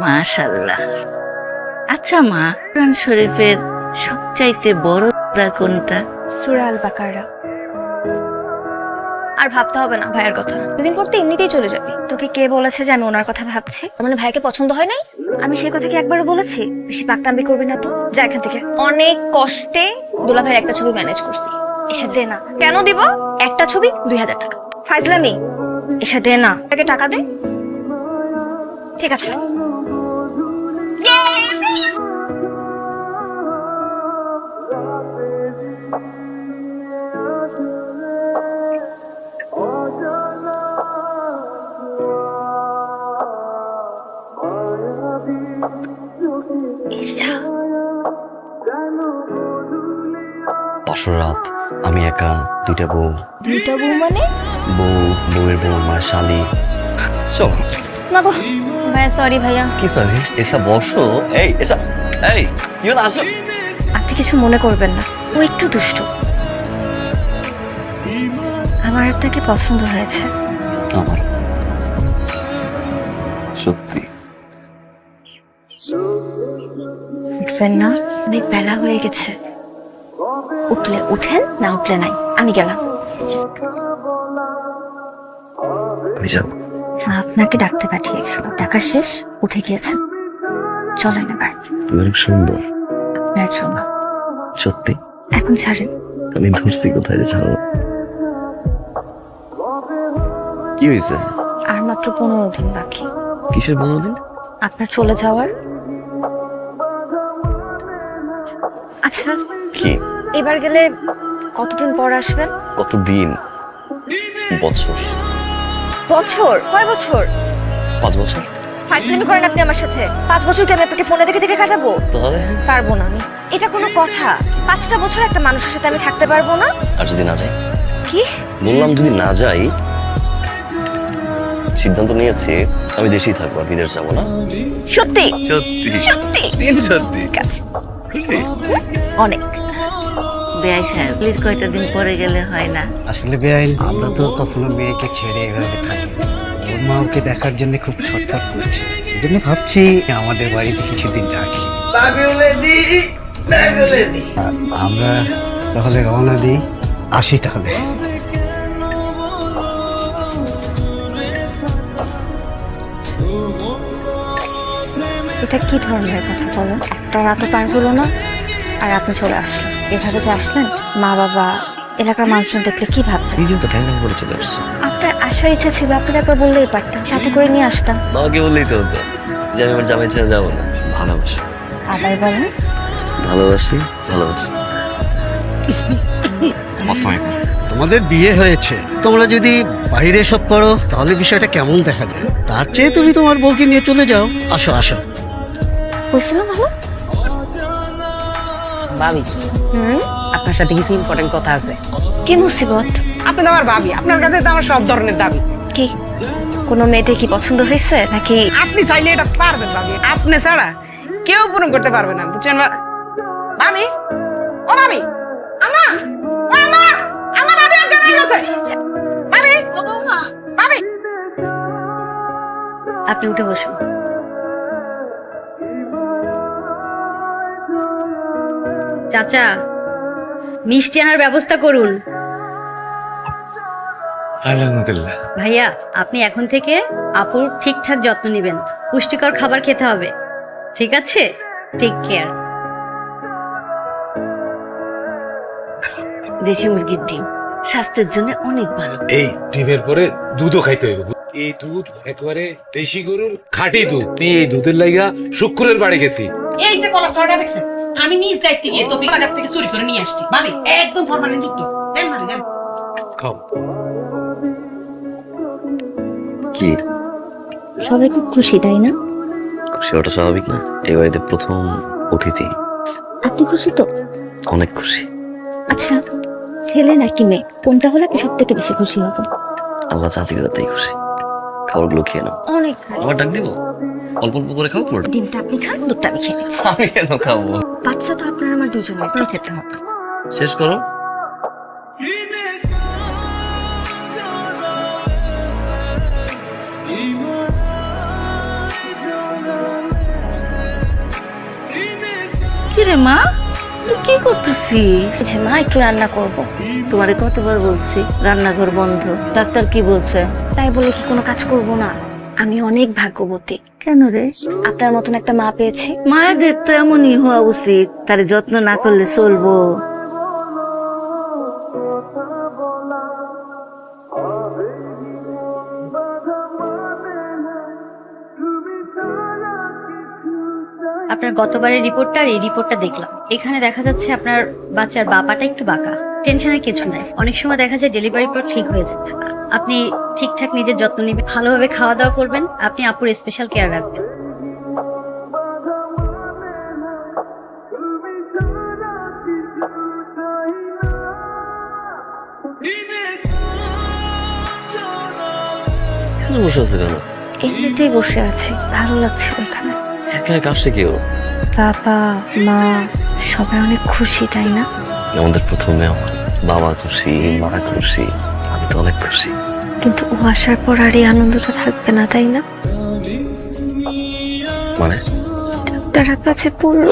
মাশাল্লাহ আচ্ছা মা কোরআন শরীফের সবচাইতে বড় সূরা কোনটা? সুরা আল বাকারা আর ভাবতে হবে না ভাইয়ের কথা। দুদিন পর তো এমনিতেই চলে যাবি। তোকে কে বলেছে যে আমি ওনার কথা ভাবছি? মানে ভাইকে পছন্দ হয় নাই? আমি সেই কথা কি একবারও বলেছি? বেশি পাকনামি করবি না তো? যা এখান থেকে। অনেক কষ্টে দুলা ভাইয়ের একটা ছবি ম্যানেজ করছি। এসে দে না। কেন দিব? একটা ছবি, দুই হাজার টাকা। ফাইজলামি। এসে দে না। তাকে টাকা দে। ঠিক আছে। এসা পাঁচশো রাত আমি একা দুইটা বউ। দুইটা বউ মানে? বউ বউয়ের বউ আমার শালি। চল মাগো ভাইয়া সরি ভাইয়া। কি সরি এসা বসো। এই এসা এই ইউ না আসো। আপনি কিছু মনে করবেন না। ও একটু দুষ্ট। আমার আপনাকে পছন্দ হয়েছে? আমার। সত্যি। উঠবেন না অনেক বেলা হয়ে গেছে। উঠলে উঠেন না উঠলে নাই। আমি গেলাম। আমি যাব। আপনাকে ডাকতে পাঠিয়েছিল। দেখা শেষ উঠে গিয়েছেন। চলেন এবার। তুমি অনেক সুন্দর। আপনার জন্য। সত্যি? এখন ছাড়েন। আমি ধরছি কোথায় যে ছাড়ো কি হয়েছে? আর মাত্র পনেরো দিন বাকি। কিসের বনদিন আপনার চলে যাওয়ার? এবার গেলে কতদিন পর আসবেন? কত দিন বছর। বছর? কয় বছর? পাঁচ বছর। ফাইজলামি করেন আপনি আমার সাথে। পাঁচ বছর কি আমি আপনাকে ফোনে দেখে দেখে কাটাবো? তাহলে? পারব না আমি। এটা কোনো কথা। পাঁচটা বছর একটা মানুষের সাথে আমি থাকতে পারব না। আর যদি না যাই? কি? বললাম যদি না যাই সিদ্ধান্ত নিয়েছি আমি দেশেই থাকব আর বিদেশ যাব না। সত্যি? সত্যি। সত্যি? সত্যি। অনেক। বেআই সাহেব প্লিজ কয়টা দিন পরে গেলে হয় না? আসলে বেআইন আমরা তো কখনো মেয়েকে ছেড়ে এভাবে থাকি। ওর মা ওকে দেখার জন্য খুব ছটফট করছে। এই জন্য ভাবছি আমাদের বাড়িতে কিছুদিন রাখি। আমরা তাহলে রওনা দিই। আসি তাহলে। এটা কি ধরনের কথা বলো? একটা রাতও পার হলো না? আর আপনি চলে আসলেন। এভাবে যে আসলেন মা বাবা এলাকার মানুষজন দেখলে কি ভাবতেন নিজেও তো ট্যাং করে চলে আসছে। আপনার আসার ইচ্ছা ছিল আপনি তো একবার বললেই পারতাম সাথে করে নিয়ে আসতাম। বাবাকে বললেই তো হতো যে আমি আমার জামাই ছেড়ে যাব না। ভালোবাসি। আবার বলেন। ভালোবাসি ভালোবাসি। তোমাদের বিয়ে হয়েছে। তোমরা যদি বাইরে সব করো তাহলে বিষয়টা কেমন দেখা যায়? তার চেয়ে তুমি তোমার বউকে নিয়ে চলে যাও। আসো আসো। বুঝছিল ভালো? ভাবি। আপনার সাথে কিছু ইম্পর্টেন্ট কথা আছে। কি মুসিবত? আপনি তো আমার ভাবি আপনার কাছে তো আমার সব ধরনের দাবি। কি? কোনো মেয়েতে কি পছন্দ হয়েছে? নাকি আপনি চাইলে এটা পারবেন ভাবি আপনি ছাড়া কেউ পূরণ করতে পারবে না বুঝছেন বা- ভাবি? ও ভাবি আমার ভাবি অজ্ঞান গেছে। ভাবি ভাবি। আপনি উঠে বসুন। চাচা মিষ্টি আনার ব্যবস্থা করুন। আলহামদুলিল্লাহ। ভাইয়া আপনি এখন থেকে আপুর ঠিকঠাক যত্ন নেবেন। পুষ্টিকর খাবার খেতে হবে। ঠিক আছে? টেক কেয়ার দেশি মুরগির ডিম স্বাস্থ্যের জন্য অনেক ভালো। এই ডিমের পরে দুধও খাইতে হইব এই দুধ একেবারে দেশি গরুর খাঁটি দুধ। আমি এই দুধের লাইগা শুক্রের বাড়ি গেছি। এই যে কলা ছড়াটা দেখছেন? আমি নিজ দায়িত্বে গিয়ে তো বিমার কাছ থেকে চুরি করে নিয়ে আসছি। ভাবি একদম ফরমালিন যুক্ত। দেন মারি দেন। খাও। কি? সবাই খুব খুশি তাই না? খুশি ওটা স্বাভাবিক না? এই বাড়িতে প্রথম অতিথি। আপনি খুশি তো? অনেক খুশি। আচ্ছা ছেলে নাকি মেয়ে? কোনটা হলে আপনি সব থেকে বেশি খুশি হবেন? আল্লাহ চাঁদি তাই খুশি। খাবারগুলো খেয়ে নাও। অনেক আবার ডাক দিব? অল্প অল্প করে খাও পড় ডিমটা আপনি খান দুধটা আমি খেয়ে নিচ্ছি। আমি কেন খাব? বাচ্চা তো আপনার আমার দুজনে আপনার খেতে হবে। শেষ করো। কিরে মা? কি করতেছি? এই মা একটু রান্না করব। তোমারে কতবার বলছি রান্নাঘর বন্ধ। ডাক্তার কি বলছে? তাই বলে কি কোনো কাজ করব না? আমি অনেক ভাগ্যবতী। কেন রে? আপনার মতন একটা মা পেয়েছি। মায়েদের তো এমনই হওয়া উচিত তার যত্ন না করলে চলবো। আপনার গতবারের রিপোর্টটা আর এই রিপোর্টটা দেখলাম। এখানে দেখা যাচ্ছে আপনার বাচ্চার বাপাটা একটু বাঁকা। টেনশনের কিছু নাই। অনেক সময় দেখা যায় ডেলিভারি পর ঠিক হয়ে যায়। আপনি ঠিকঠাক নিজের যত্ন নেবেন ভালোভাবে খাওয়া দাওয়া করবেন আপনি আপুর স্পেশাল কেয়ার রাখবেন। বসে আছে কেন? এমনিতেই বসে আছি ভালো লাগছিল এখানে একা একা আসছে কেউ বাবা মা সবাই অনেক খুশি তাই না? আমাদের প্রথমে আমার বাবা খুশি মা খুশি আমি তো অনেক খুশি। কিন্তু ও আসার পর আর এই আনন্দটা থাকবে না তাই না? মানে? ডাক্তারের কাছে পড়ল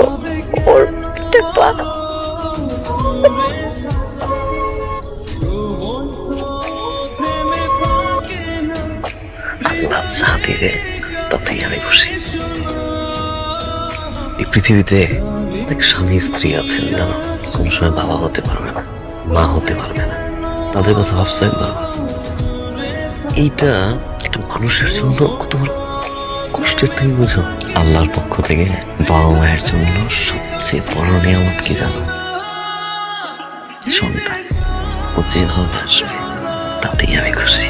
ওর একটা পা। বাচ্চা হাতিরে তাতেই আমি খুশি। এই পৃথিবীতে অনেক স্বামী স্ত্রী আছেন জানো কোনো সময় বাবা হতে পারবে না, মা হতে পারবে না। তাদের কথা ভাবছ একবার? এইটা একটা মানুষের জন্য কত কষ্টের তুমি বুঝো? আল্লাহর পক্ষ থেকে বাবা মায়ের জন্য সবচেয়ে বড় নিয়ামত কি জানো? সন্তান ও যেভাবে আসবে, তাতেই আমি খুশি।